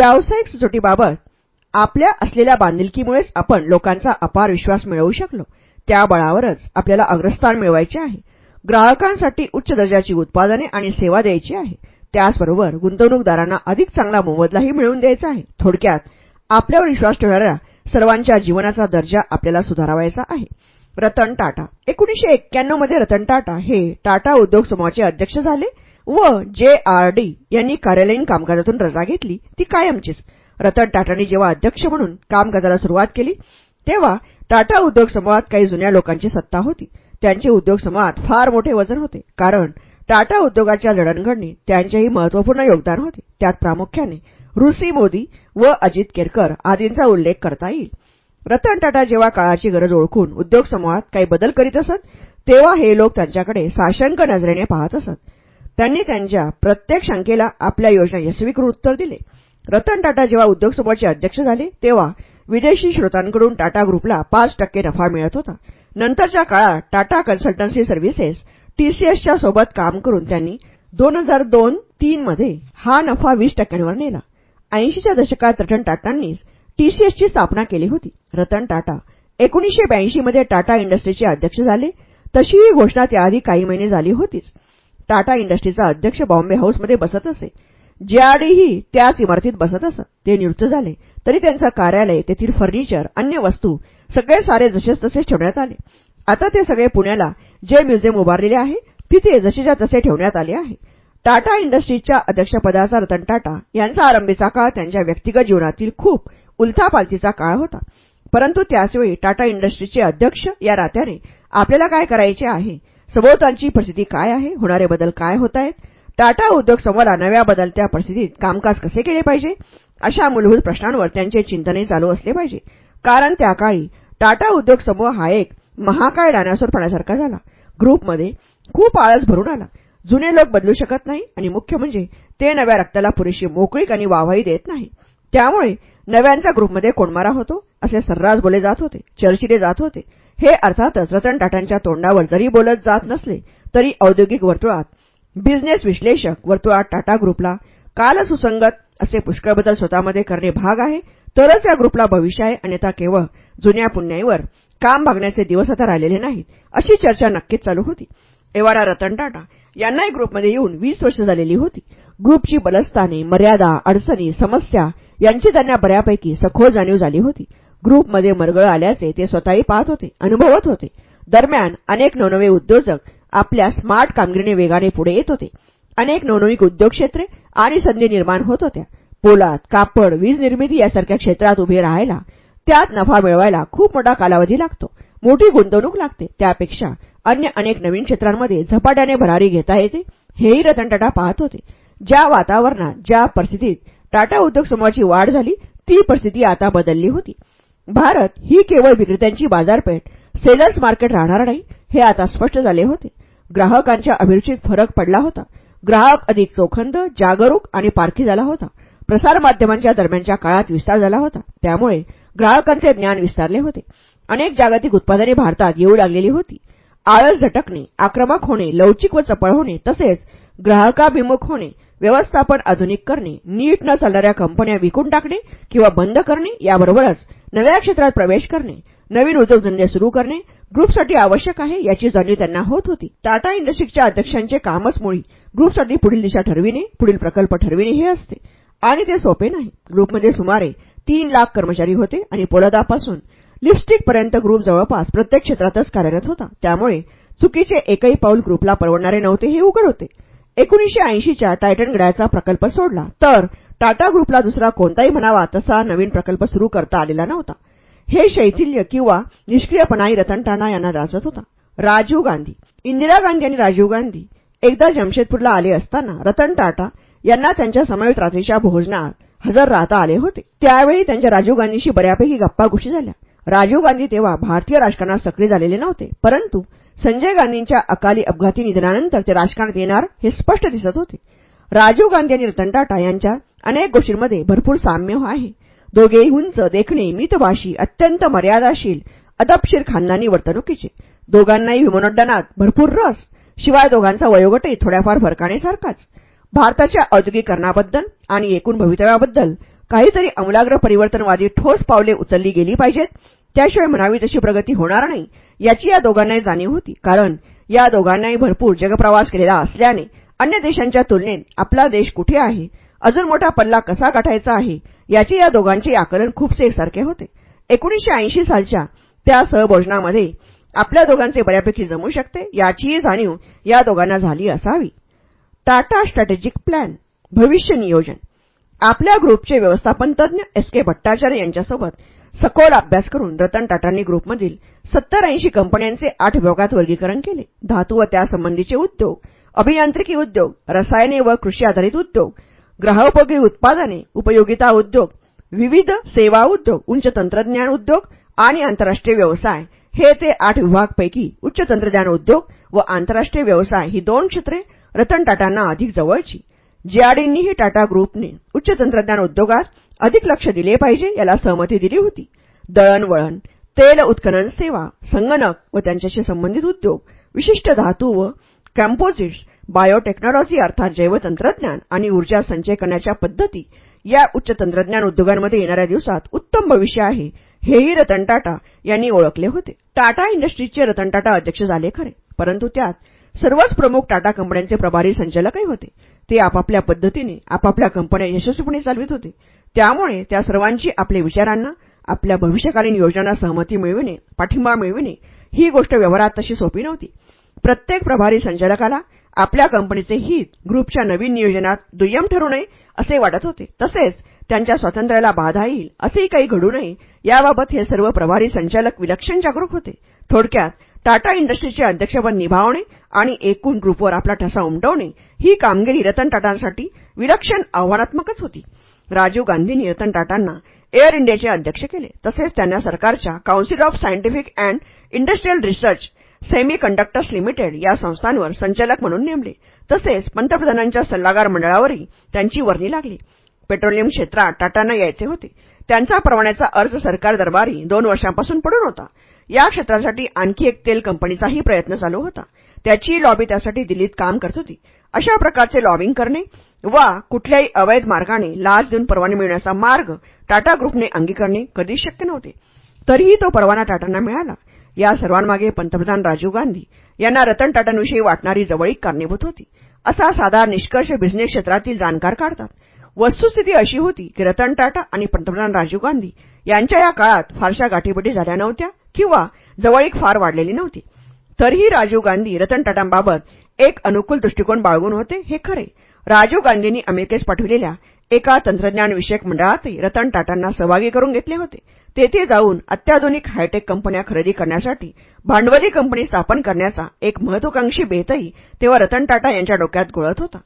व्यावसायिक सचोटीबाबत आपल्या असलेल्या बांधिलकीमुळेच आपण लोकांचा अपार विश्वास मिळवू शकलो. त्या बळावरच आपल्याला अग्रस्थान मिळवायचे आहे. ग्राहकांसाठी उच्च दर्जाची उत्पादने आणि सेवा द्यायची आहे. त्याचबरोबर गुंतवणूकदारांना अधिक चांगला मोबदलाही मिळवून द्यायचा आहे. थोडक्यात आपल्यावर विश्वास ठेवणाऱ्या सर्वांच्या जीवनाचा दर्जा आपल्याला सुधारावायचा आहे. रतन टाटा. एकोणीशे एक्क्याण्णवमध्ये रतन टाटा हे टाटा उद्योग समूहाचे अध्यक्ष झाले. व जे आर डी यांनी कार्यालयीन कामकाजातून रजा घेतली. ती कायमचीच. रतन टाटांनी जेव्हा अध्यक्ष म्हणून कामकाजाला सुरुवात केली तेव्हा टाटा उद्योग समूहात काही जुन्या लोकांची सत्ता होती. त्यांचे उद्योग समूहात फार मोठे वजन होते कारण टाटा उद्योगाच्या जडणघडणीत त्यांचेही महत्त्वपूर्ण योगदान होते. त्यात प्रामुख्याने ऋषी मोदी व अजित केरकर आदींचा उल्लेख करता येईल. रतन टाटा जेव्हा काळाची गरज ओळखून उद्योग समूहात काही बदल करीत असत तेव्हा हे लोक त्यांच्याकडे साशंक नजरेने पाहत असत. त्यांनी त्यांच्या प्रत्येक शंकेला आपल्या योजना यशस्वी करून उत्तर दिले. रतन टाटा जेव्हा उद्योग समूहाचे अध्यक्ष झाले तेव्हा विदेशी श्रोतांकडून टाटा ग्रुपला पाच टक्के नफा मिळत होता. नंतरच्या काळात टाटा कन्सल्टन्सी सर्व्हिसेस टीसीएसच्या सोबत काम करून त्यांनी दोन हजार दोन तीन मध्ये हा नफा वीस टक्क्यांवर नेला. ऐंशीच्या दशकात रतन टाटांनीच टीसीएसची स्थापना केली होती. रतन टाटा एकोणीशे ब्याऐंशी मध्ये टाटा इंडस्ट्रीचे अध्यक्ष झाले. तशी ही घोषणा त्याआधी काही महिने झाली होतीच. टाटा इंडस्ट्रीचा अध्यक्ष बॉम्बे हाऊसमध्ये बसत असे. जीआरडीही त्याच इमारतीत बसत असत ते निवृत्त झाले. तरी त्यांचं कार्यालय तेथील फर्निचर अन्य वस्तू सगळे सारे जसेच तसेच ठेवण्यात आले. आता ते सगळे पुण्याला जे म्युझियम उभारलेले आहे तिथे जसेच्या तसे ठेवण्यात आले आहे. टाटा इंडस्ट्रीजच्या अध्यक्षपदाचा रतन टाटा यांचा आरंभीचा काळ त्यांच्या व्यक्तिगत जीवनातील खूप उलथापालथीचा काळ होता. परंतु त्याचवेळी टाटा इंडस्ट्रीजचे अध्यक्ष या नात्याने आपल्याला काय करायचे आहे? सभोवतालची परिस्थिती काय आहे? होणारे बदल काय होत आहेत? टाटा उद्योग समूहाला नव्या बदलत्या परिस्थितीत कामकाज कसे केले पाहिजे? अशा मूलभूत प्रश्नांवर त्यांचे चिंतने चालू असले पाहिजे. कारण त्या काळी टाटा उद्योग समूह हा एक महाकाय डायनासोर पाण्यासारखा झाला. ग्रुपमध्ये खूप आळस भरून आला. जुने लोक बदलू शकत नाही आणि मुख्य म्हणजे ते नव्या रक्ताला पुरेशी मोकळीक आणि वाहवाही देत नाही. त्यामुळे नव्यांचा ग्रुपमध्ये कोणमारा होतो असे सर्रास बोले जात होते चर्चिले जात होते. हे अर्थातच रतन टाटांच्या तोंडावर जरी बोलत जात नसले तरी औद्योगिक वर्तुळात बिझनेस विश्लेषक वर्तुळात टाटा ग्रुपला कालसुसंगत असे पुष्कळ बदल स्वतःमध्ये करणे भाग आहे. तरच या ग्रुपला भविष्य आहे अन्यथा केवळ जुन्या पुण्याईवर काम भागण्याचे दिवस आता राहिलेले नाहीत अशी चर्चा नक्कीच चालू होती. एवारा रतन टाटा यांनाही ग्रुपमध्ये येऊन वीस वर्ष झालेली होती. ग्रुपची बलस्थाने मर्यादा अडचणी समस्या यांची त्यांना बऱ्यापैकी सखोल जाणीव झाली होती. ग्रुपमध्ये मरगळ आल्याचे ते स्वतःही पाहत होते अनुभवत होते. दरम्यान अनेक नवनवे उद्योजक आपल्या स्मार्ट कामगिरीने वेगाने पुढे येत होते. अनेक नवनवीक उद्योग क्षेत्रे आणि संधी निर्माण होत होत्या. पोलाद कापड वीज निर्मिती यासारख्या क्षेत्रात उभे राहायला त्यात नफा मिळवायला खूप मोठा कालावधी लागतो. मोठी गुंतवणूक लागते. त्यापेक्षा अन्य अनेक नवीन क्षेत्रांमध्ये झपाट्याने भरारी घेता येते हेही रतन टाटा पाहत होते. ज्या वातावरणात ज्या परिस्थितीत टाटा उद्योग समूहाची वाढ झाली ती परिस्थिती आता बदलली होती. भारत ही केवळ विक्रेत्यांची बाजारपेठ सेलर्स मार्केट राहणार नाही हे आता स्पष्ट झाले होते. ग्राहकांच्या अभिरुचीत फरक पडला होता. ग्राहक अधिक चोखंद जागरूक आणि पारखी झाला होता. प्रसारमाध्यमांच्या दरम्यानच्या काळात विस्तार झाला होता. त्यामुळे ग्राहकांचे ज्ञान विस्तारले होते. अनेक जागतिक उत्पादने भारतात येऊ लागलेली होती. आळस झटकणे आक्रमक होणे लवचिक व चपळ होणे तसेच ग्राहकाभिमुख होणे व्यवस्थापन आधुनिक करणे नीट न चालणाऱ्या कंपन्या विकून टाकणे किंवा बंद करणे याबरोबरच नव्या क्षेत्रात प्रवेश करणे नवीन उद्योगधंदे सुरू करणे ग्रुपसाठी आवश्यक आहे याची जाणीव त्यांना होत होती. टाटा इंडस्ट्रीजच्या अध्यक्षांचे कामच मुळी ग्रुपसाठी पुढील दिशा ठरविणे पुढील प्रकल्प ठरविणे हे असते. आणि ते सोपे नाही. ग्रुपमध्ये सुमारे तीन लाख कर्मचारी होते आणि पोलादापासून लिपस्टिकपर्यंत ग्रुप जवळपास प्रत्येक क्षेत्रातच कार्यरत होता. त्यामुळे चुकीचे एकही पाऊल ग्रुपला परवडणारे नव्हते हे उघड होते. एकोणीशे ऐंशीच्या टायटन गड्याचा प्रकल्प सोडला. तर टाटा ग्रुपला दुसरा कोणताही म्हणावा तसा नवीन प्रकल्प सुरू करता आलेला नव्हता. हे शैथिल्य किंवा निष्क्रियपणाही रतन टाटा यांना जाचत होता. राजीव गांधी इंदिरा गांधी आणि राजीव गांधी एकदा जमशेदपूरला आले असताना रतन टाटा यांना त्यांच्या समवेत रात्रीच्या भोजनात हजर राहता आले होते. त्यावेळी त्यांच्या राजीव गांधीशी बऱ्यापैकी गप्पा गोष्टी झाल्या. राजीव गांधी तेव्हा भारतीय राजकारणात सक्रिय झालेले नव्हते परंतु संजय गांधींच्या अकाली अपघाती निधनानंतर ते राजकारणात येणार हे स्पष्ट दिसत होते. राजीव गांधी आणि रतन टाटा यांच्या अनेक गोष्टींमध्ये भरपूर साम्य आहे. दोघेही उंच देखणे मितभाषी अत्यंत मर्यादाशील अदबशीर खानदानी वर्तणुकीचे. दोघांनाही विमानोड्डाणात भरपूर रस. शिवाय दोघांचा वयोगटही थोड्याफार फरकानेसारखाच. भारताच्या औद्योगिकरणाबद्दल आणि एकूण भवितव्याबद्दल काहीतरी अमूलाग्र परिवर्तनवादी ठोस पावले उचलली गेली पाहिजेत. त्याशिवाय म्हणावी तशी प्रगती होणार नाही याची या दोघांनाही जाणीव होती. कारण या दोघांनाही भरपूर जगप्रवास केलेला असल्याने अन्य देशांच्या तुलनेत आपला देश कुठे आहे अजून मोठा पल्ला कसा गाठायचा आहे याचे या दोघांचे आकलन खूपसे एकसारखे होते. एकोणीसशे ऐंशी सालच्या त्या सहभोजनामध्ये आपल्या दोघांचे बऱ्यापैकी जमू शकते याचीही जाणीव या दोघांना झाली असावी. टाटा स्ट्रॅटेजिक प्लॅन भविष्य नियोजन. आपल्या ग्रुपचे व्यवस्थापन तज्ज्ञ एस के भट्टाचार्य यांच्यासोबत सखोल अभ्यास करून रतन टाटांनी ग्रुपमधील सत्तर ऐंशी कंपन्यांचे आठ विभागात वर्गीकरण केले. धातू व त्यासंबंधीचे उद्योग अभियांत्रिकी उद्योग रसायने व कृषी आधारित उद्योग ग्राहोपयोगी उत्पादने उपयोगिता उद्योग विविध सेवा उद्योग उच्च तंत्रज्ञान उद्योग आणि आंतरराष्ट्रीय व्यवसाय हे ते आठ विभागपैकी उच्च तंत्रज्ञान उद्योग व आंतरराष्ट्रीय व्यवसाय ही दोन क्षेत्रे रतन टाटांना अधिक जवळची. जीआरडींनीही टाटा ग्रुपने उच्च तंत्रज्ञान उद्योगात अधिक लक्ष दिले पाहिजे याला सहमती दिली होती. दळणवळण तेल उत्खनन सेवा संगणक व त्यांच्याशी संबंधित उद्योग विशिष्ट धातू व कॅम्पोजिट्स बायोटेक्नॉलॉजी अर्थात जैवतंत्रज्ञान आणि ऊर्जा संचय करण्याच्या पद्धती या उच्च तंत्रज्ञान उद्योगांमध्ये येणाऱ्या दिवसात उत्तम भविष्य आहे हेही रतन टाटा यांनी ओळखले होते. टाटा इंडस्ट्रीजचे रतन टाटा अध्यक्ष झाले खरे परंतु त्यात सर्वच प्रमुख टाटा कंपन्यांचे प्रभारी संचालकही होते. ते आपापल्या पद्धतीने आपापल्या कंपन्या यशस्वीपणे चालवित होते. त्यामुळे त्या सर्वांची आपल्या विचारांना आपल्या भविष्यकालीन योजनांना सहमती मिळविणे पाठिंबा मिळविणे ही गोष्ट व्यवहारात तशी सोपी नव्हती. प्रत्येक प्रभारी संचालकाला आपल्या कंपनीचे हित ग्रुपच्या नवीन नियोजनात दुय्यम ठरू नये असे वाटत होते. तसेच त्यांच्या स्वातंत्र्याला बाधा येईल असेही काही घडू नये याबाबत हे सर्व प्रभारी संचालक विलक्षण जागरूक होते. थोडक्यात टाटा इंडस्ट्रीजचे अध्यक्षपद निभावणे आणि एकूण ग्रुपवर आपला ठसा उमटवणे ही कामगिरी रतन टाटांसाठी विलक्षण आव्हानात्मकच होती. राजीव गांधींनी रतन टाटांना एअर इंडियाचे अध्यक्ष केले. तसेच त्यांना सरकारच्या council of scientific and industrial research semiconductors limited या संस्थांवर संचालक म्हणून नेमले. तसेच पंतप्रधानांच्या सल्लागार मंडळावरही त्यांची वर्णी लागली. पेट्रोलियम क्षेत्रात टाटांना यायचे होते. त्यांचा परवान्याचा अर्ज सरकार दरबारी दोन वर्षांपासून पडून होता. या क्षेत्रासाठी आणखी एक तेल कंपनीचाही प्रयत्न चालू होता. त्याची लॉबी त्यासाठी दिल्लीत काम करत होती. अशा प्रकारचे लॉबिंग करणे वा कुठल्याही अवैध मार्गाने लाच देऊन परवाने मिळण्याचा मार्ग टाटा ग्रुपने अंगीकारणे कधीच शक्य नव्हते. तरीही तो परवाना टाटांना मिळाला. या सर्वांमागे पंतप्रधान राजीव गांधी यांना रतन टाटांविषयी वाटणारी जवळीक कारणीभूत होती. असा साधा निष्कर्ष बिझनेस क्षेत्रातील जाणकार काढतात. वस्तुस्थिती अशी होती की रतन टाटा आणि पंतप्रधान राजीव गांधी यांच्या या काळात फारशा गाठीभेटी झाल्या नव्हत्या. किंवा जवळीक फार वाढलेली नव्हती. तरीही राजीव गांधी रतन टाटांबाबत एक अनुकूल दृष्टिकोन बाळगून होते हे खरे. राजीव गांधींनी अमेरिकेस पाठविलेल्या एका तंत्रज्ञान-विषयक मंडळातही रतन टाटांना सहभागी करून घेतले होते. तेथे जाऊन अत्याधुनिक हायटेक कंपन्या खरेदी करण्यासाठी भांडवली कंपनी स्थापन करण्याचा एक महत्वाकांक्षी बेतही तेव्हा रतन टाटा यांच्या डोक्यात घोळत होता.